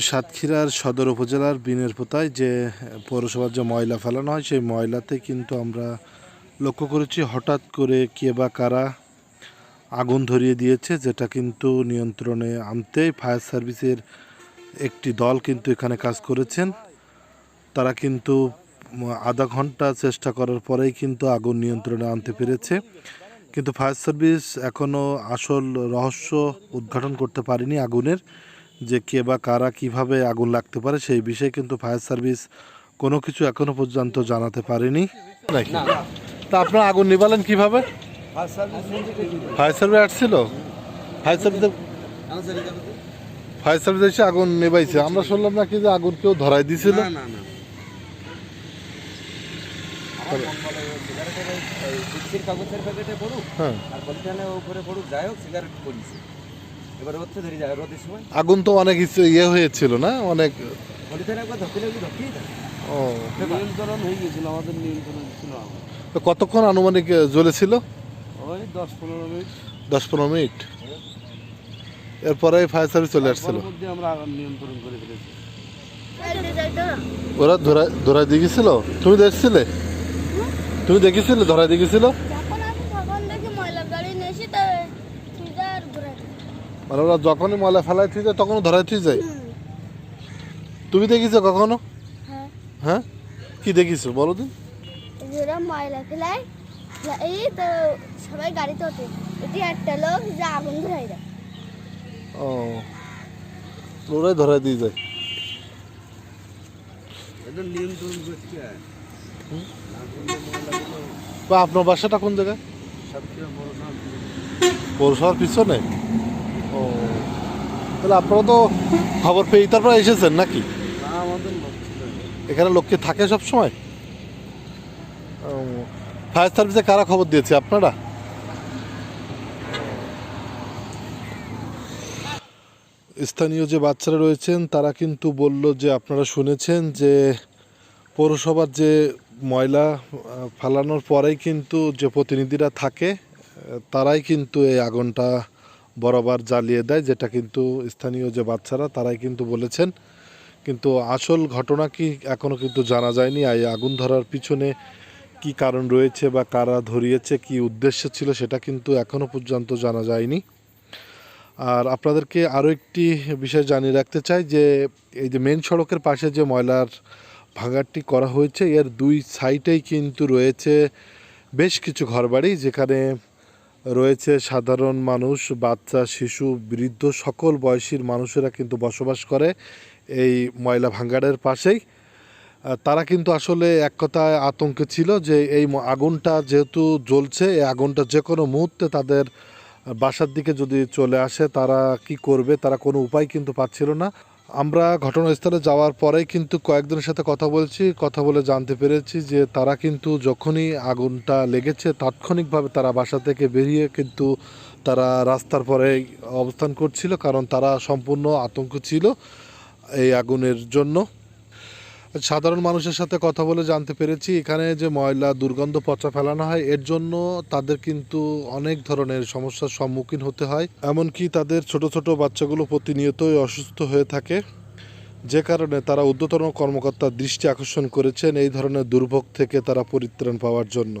সাতক্ষীরার সদর উপজেলার বিনের পোতায় যে পৌরসভার যে ময়লা ফেলানো হয়, সেই ময়লাতে কিন্তু আমরা লক্ষ্য করেছি হঠাৎ করে কে বা কারা আগুন ধরিয়ে দিয়েছে, যেটা কিন্তু নিয়ন্ত্রণে আনতে ফায়ার সার্ভিসের একটি দল কিন্তু এখানে কাজ করেছেন। তারা কিন্তু আধা ঘণ্টা চেষ্টা করার পরেই কিন্তু আগুন নিয়ন্ত্রণে আনতে পেরেছে। কিন্তু ফায়ার সার্ভিস এখনও আসল রহস্য উদ্ঘাটন করতে পারেনি আগুনের। যে কে বা কারা কীভাবে আগুন লাগতে পারে সেই বিষয়ে কিন্তু ফায়ার সার্ভিস কোনো কিছু এখনও পর্যন্ত জানাতে পারেনি। তা আপনার আগুন নিবালেন কীভাবে? ফায়ার সার্ভিস আসছিল। ফায়ার সার্ভিস ফায়ার সার্ভিস এসে আগুন নেবাইছে। আমরা শুনলাম নাকি যে আগুন কেউ ধরাই দিছিল। কাগজের প্যাকেটে পড়ুক। হ্যাঁ। আর পলিথিনের উপরে পড়ুক। যাই হোক সিগারেট পড়িছে। এবার হচ্ছে ধরে যায় রোদের সময়? আগুন তো অনেক ইচ্ছে- ইয়ে হয়েছিল না? অনেক একবার ধরতে লাগলে ধরতেই ও। নিয়ন্ত্রণ হয়ে গেছিল আমাদের নিয়ন্ত্রণ ছিল তো কতক্ষণ আনুমানিক জ্বলেছিল? ওই দশ পনেরো মিনিট। দশ পনেরো মিনিট। এরপরে ফায়ার সার্ভিস চলে আসছিল। আমরা নিয়ন্ত্রণ করে ফেলেছি। ওরা ধরা ধরাই দিয়ে গেছিল? তুমি দেখছিলে? তুমি দেখেছিলে ধরাই দিয়ে গেছিল? মানে ওরা যখনই ময়লা ফেলাই থুই যায় তখন ধরাই থুই যায়। তুমি দেখিছো কখনো? হ্যাঁ। হ্যাঁ? কি দেখিছো? বলো দিন ময়লা ফেলায় এই তো সবাই গাড়িতে ওঠে। এটি একটা লোক যে আগুন ধরাই দেয়। ও। ওরাই ধরাই দিয়ে যায়। বা আপনার বাসাটা কোন জায়গায়? পৌরসভার পিছনে? ও। তাহলে আপনারা তো খবর পেয়ে তারপরে এসেছেন নাকি। এখানে লোককে থাকে সব সময় ফায়ার সার্ভিসে কারা খবর দিয়েছে আপনারা? স্থানীয় যে বাচ্চারা রয়েছেন তারা কিন্তু বলল যে আপনারা শুনেছেন যে পৌরসভার যে ময়লা ফালানোর পরেই কিন্তু যে প্রতিনিধিরা থাকে তারাই কিন্তু এই আগুনটা বরাবর জ্বালিয়ে দেয়, যেটা কিন্তু স্থানীয় যে বাচ্চারা, তারাই কিন্তু বলেছেন। কিন্তু আসল ঘটনা কি এখনও কিন্তু জানা যায়নি। এই আগুন ধরার পিছনে কি কারণ রয়েছে বা কারা ধরিয়েছে, কি উদ্দেশ্য ছিল, সেটা কিন্তু এখনও পর্যন্ত জানা যায়নি। আর আপনাদেরকে আরও একটি বিষয় জানিয়ে রাখতে চাই, যে এই যে মেন সড়কের পাশে যে ময়লার ভাঙারটি করা হয়েছে, এর দুই সাইডেই কিন্তু রয়েছে বেশ কিছু ঘরবাড়ি, যেখানে রয়েছে সাধারণ মানুষ, বাচ্চা, শিশু, বৃদ্ধ, সকল বয়সীর মানুষেরা কিন্তু বসবাস করে এই ময়লা ভাঙ্গারের পাশেই। তারা কিন্তু আসলে এক কথায় আতঙ্কে ছিল যে এই আগুনটা যেহেতু জ্বলছে, এই আগুনটা যে কোনো মুহূর্তে তাদের বাসার দিকে যদি চলে আসে, তারা কি করবে? তারা কোনো উপায় কিন্তু পাচ্ছিল না। আমরা ঘটনাস্থলে যাওয়ার পরেই কিন্তু কয়েকজনের সাথে কথা বলছি, কথা বলে জানতে পেরেছি যে তারা কিন্তু যখনই আগুনটা লেগেছে তাৎক্ষণিকভাবে তারা বাসা থেকে বেরিয়ে কিন্তু তারা রাস্তার পরে অবস্থান করছিল, কারণ তারা সম্পূর্ণ আতঙ্ক ছিল এই আগুনের জন্য। সাধারণ মানুষের সাথে কথা বলে জানতে পেরেছি, এখানে যে ময়লা দুর্গন্ধ পচা ফেলানো হয়, এর জন্য তাদের কিন্তু অনেক ধরনের সমস্যার সম্মুখীন হতে হয়। এমনকি তাদের ছোট ছোট বাচ্চাগুলো প্রতিনিয়তই অসুস্থ হয়ে থাকে। যে কারণে তারা ঊর্ধ্বতন কর্মকর্তার দৃষ্টি আকর্ষণ করেছেন এই ধরনের দুর্ভোগ থেকে তারা পরিত্রাণ পাওয়ার জন্য।